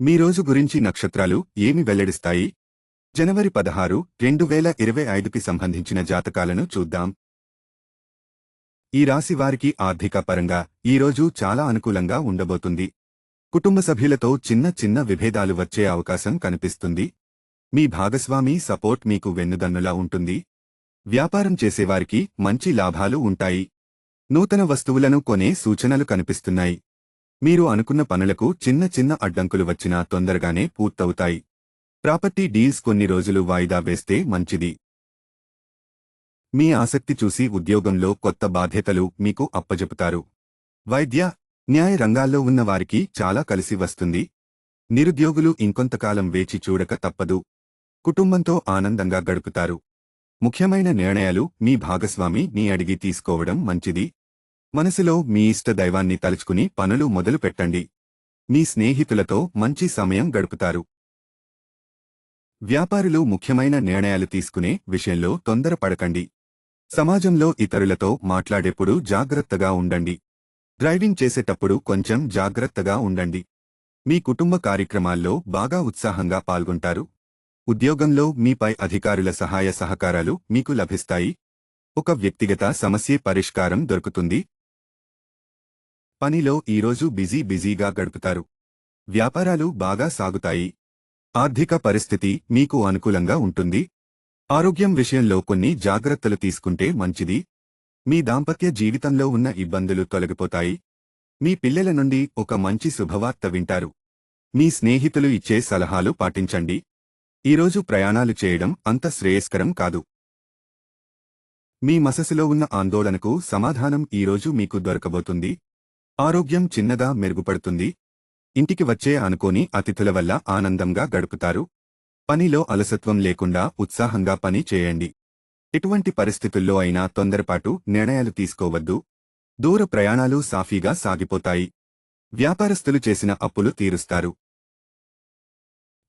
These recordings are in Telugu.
మీ రోజు గురించి నక్షత్రాలు ఏమి వెల్లడిస్తాయి? జనవరి పదహారు రెండు వేల ఇరవై ఐదుకి సంబంధించిన జాతకాలను చూద్దాం. ఈ రాశి వారికి ఆర్థిక పరంగా ఈ రోజు చాలా అనుకూలంగా ఉండబోతుంది. కుటుంబ సభ్యులతో చిన్న చిన్న విభేదాలు వచ్చే అవకాశం కనిపిస్తుంది. మీ భాగస్వామి సపోర్ట్ మీకు వెన్నుదన్నులా ఉంటుంది. వ్యాపారం చేసేవారికి మంచి లాభాలు ఉంటాయి. నూతన వస్తువులను కొనే సూచనలు కనిపిస్తున్నాయి. మీరు అనుకున్న పనులకు చిన్న చిన్న అడ్డంకులు వచ్చినా తొందరగానే పూర్తవుతాయి. ప్రాపర్టీ డీల్స్ కొన్ని రోజులు వాయిదా వేస్తే మంచిది. మీ ఆసక్తి చూసి ఉద్యోగంలో కొత్త బాధ్యతలు మీకు అప్పజెపుతారు. వైద్య న్యాయ రంగాల్లో ఉన్న వారికి చాలా కలిసి వస్తుంది. నిరుద్యోగులు ఇంకొంతకాలం వేచి చూడక తప్పదు. కుటుంబంతో ఆనందంగా గడుపుతారు. ముఖ్యమైన నిర్ణయాలు మీ భాగస్వామి నీ అడిగి తీసుకోవడం మంచిది. మనసులో మీ ఇష్ట దైవాన్ని తలుచుకుని పనులు మొదలు పెట్టండి. మీ స్నేహితులతో మంచి సమయం గడుపుతారు. వ్యాపారులు ముఖ్యమైన నిర్ణయాలు తీసుకునే విషయంలో తొందరపడకండి. సమాజంలో ఇతరులతో మాట్లాడేప్పుడు జాగ్రత్తగా ఉండండి. డ్రైవింగ్ చేసేటప్పుడు కొంచెం జాగ్రత్తగా ఉండండి. మీ కుటుంబ కార్యక్రమాల్లో బాగా ఉత్సాహంగా పాల్గొంటారు. ఉద్యోగంలో మీపై అధికారుల సహాయ సహకారాలు మీకు లభిస్తాయి. ఒక వ్యక్తిగత సమస్య పరిష్కారం దొరుకుతుంది. పనిలో ఈరోజు బిజీ బిజీగా గడుపుతారు. వ్యాపారాలు బాగా సాగుతాయి. ఆర్థిక పరిస్థితి మీకు అనుకూలంగా ఉంటుంది. ఆరోగ్యం విషయంలో కొన్ని జాగ్రత్తలు తీసుకుంటే మంచిది. మీ దాంపత్య జీవితంలో ఉన్న ఇబ్బందులు తొలగిపోతాయి. మీ పిల్లల నుండి ఒక మంచి శుభవార్త వింటారు. మీ స్నేహితులు ఇచ్చే సలహాలు పాటించండి. ఈరోజు ప్రయాణాలు చేయడం అంత శ్రేయస్కరం కాదు. మీ మససులో ఉన్న ఆందోళనకు సమాధానం ఈరోజు మీకు దొరకబోతుంది. ఆరోగ్యం చిన్నగా మెరుగుపడుతుంది? ఇంటికి వచ్చే అనుకోని అతిథుల వల్ల ఆనందంగా గడుపుతారు? పనిలో అలసత్వం లేకుండా ఉత్సాహంగా పని చేయండి. ఎటువంటి పరిస్థితుల్లో అయినా తొందరపాటు నిర్ణయాలు తీసుకోవద్దు. దూర ప్రయాణాలు సాఫీగా సాగిపోతాయి. వ్యాపారస్తులు చేసిన అప్పులు తీరుస్తారు.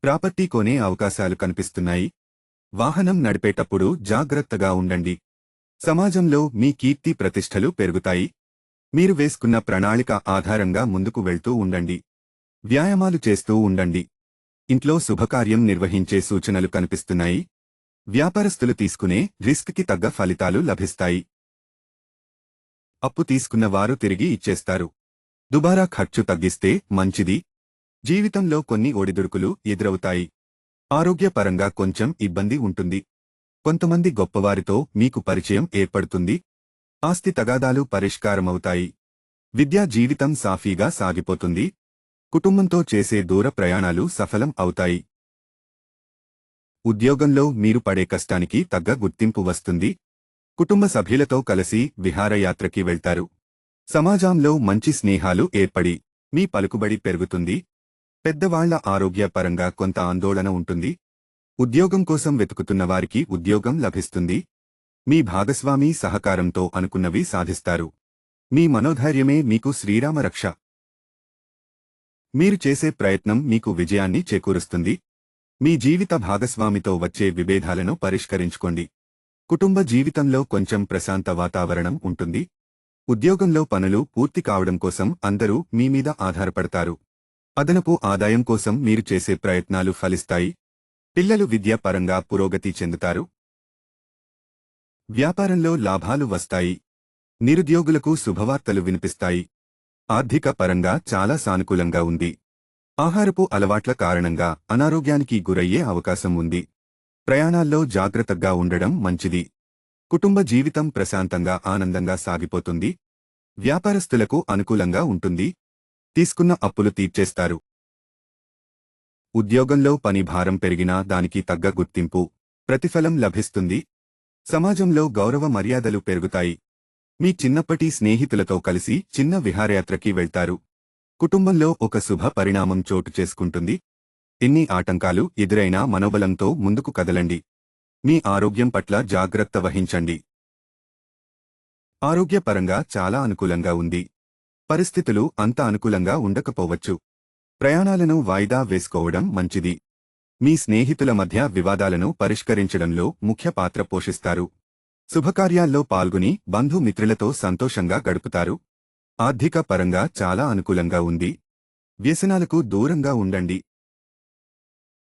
ప్రాపర్టీ కొనే అవకాశాలు కనిపిస్తున్నాయి. వాహనం నడిపేటప్పుడు జాగ్రత్తగా ఉండండి. సమాజంలో మీ కీర్తి ప్రతిష్టలు పెరుగుతాయి. మీరు వేసుకున్న ప్రణాళిక ఆధారంగా ముందుకు వెళ్తూ ఉండండి. వ్యాయామాలు చేస్తూ ఉండండి. ఇంట్లో శుభకార్యం నిర్వహించే సూచనలు కనిపిస్తున్నాయి. వ్యాపారస్తులు తీసుకునే రిస్క్కి తగ్గ ఫలితాలు లభిస్తాయి. అప్పు తీసుకున్న వారు తిరిగి ఇచ్చేస్తారు. దుబారా ఖర్చు తగ్గిస్తే మంచిది. జీవితంలో కొన్ని ఒడిదుడుకులు ఎదురవుతాయి. ఆరోగ్యపరంగా కొంచెం ఇబ్బంది ఉంటుంది. కొంతమంది గొప్పవారితో మీకు పరిచయం ఏర్పడుతుంది. ఆస్తి తగాదాలు పరిష్కారమవుతాయి. విద్యా జీవితం సాఫీగా సాగిపోతుంది. కుటుంబంతో చేసే దూర ప్రయాణాలు సఫలం అవుతాయి. ఉద్యోగంలో మీరు పడే కష్టానికి తగ్గ గుర్తింపు వస్తుంది. కుటుంబ సభ్యులతో కలిసి విహారయాత్రకి వెళ్తారు. సమాజంలో మంచి స్నేహాలు ఏర్పడి మీ పలుకుబడి పెరుగుతుంది. పెద్దవాళ్ళ ఆరోగ్యపరంగా కొంత ఆందోళన ఉంటుంది. ఉద్యోగం కోసం వెతుకుతున్న వారికి ఉద్యోగం లభిస్తుంది. మీ భాగస్వామి సహకారంతో అనుకున్నవి సాధిస్తారు. మీ మనోధైర్యమే మీకు శ్రీరామ రక్ష మీరు చేసే ప్రయత్నం మీకు విజయాన్ని చేకూరుస్తుంది. మీ జీవిత భాగస్వామితో వచ్చే విభేదాలను పరిష్కరించుకోండి. కుటుంబ జీవితంలో కొంచెం ప్రశాంత వాతావరణం ఉంటుంది. ఉద్యోగంలో పనులు పూర్తి కావడం కోసం అందరూ మీ మీద ఆధారపడతారు. అదనపు ఆదాయం కోసం మీరు చేసే ప్రయత్నాలు ఫలిస్తాయి. పిల్లలు విద్య పరంగా పురోగతి చెందుతారు. వ్యాపారంలో లాభాలు వస్తాయి. నిరుద్యోగులకు శుభవార్తలు వినిపిస్తాయి. ఆర్థిక పరంగా చాలా సానుకూలంగా ఉంది. ఆహారపు అలవాట్ల కారణంగా అనారోగ్యానికి గురయ్యే అవకాశం ఉంది. ప్రయాణాల్లో జాగ్రత్తగా ఉండడం మంచిది. కుటుంబ జీవితం ప్రశాంతంగా ఆనందంగా సాగిపోతుంది. వ్యాపారస్తులకు అనుకూలంగా ఉంటుంది. తీసుకున్న అప్పులు తీర్చేస్తారు. ఉద్యోగంలో పని భారం పెరిగినా దానికి తగ్గ గుర్తింపు ప్రతిఫలం లభిస్తుంది. సమాజంలో గౌరవ మర్యాదలు పెరుగుతాయి. మీ చిన్నప్పటి స్నేహితులతో కలిసి చిన్న విహారయాత్రకి వెళ్తారు. కుటుంబంలో ఒక శుభ పరిణామం చోటు చేసుకుంటుంది. ఎన్ని ఆటంకాలు ఎదురైనా మనోబలంతో ముందుకు కదలండి. మీ ఆరోగ్యం పట్ల జాగ్రత్త వహించండి. ఆరోగ్యపరంగా చాలా అనుకూలంగా ఉంది. పరిస్థితులు అంత అనుకూలంగా ఉండకపోవచ్చు. ప్రయాణాలను వాయిదా వేసుకోవడం మంచిది. మీ స్నేహితుల మధ్య వివాదాలను పరిష్కరించడంలో ముఖ్య పాత్ర పోషిస్తారు. శుభకార్యాల్లో పాల్గొని బంధుమిత్రులతో సంతోషంగా గడుపుతారు. ఆర్థిక పరంగా చాలా అనుకూలంగా ఉంది. వ్యసనాలకు దూరంగా ఉండండి.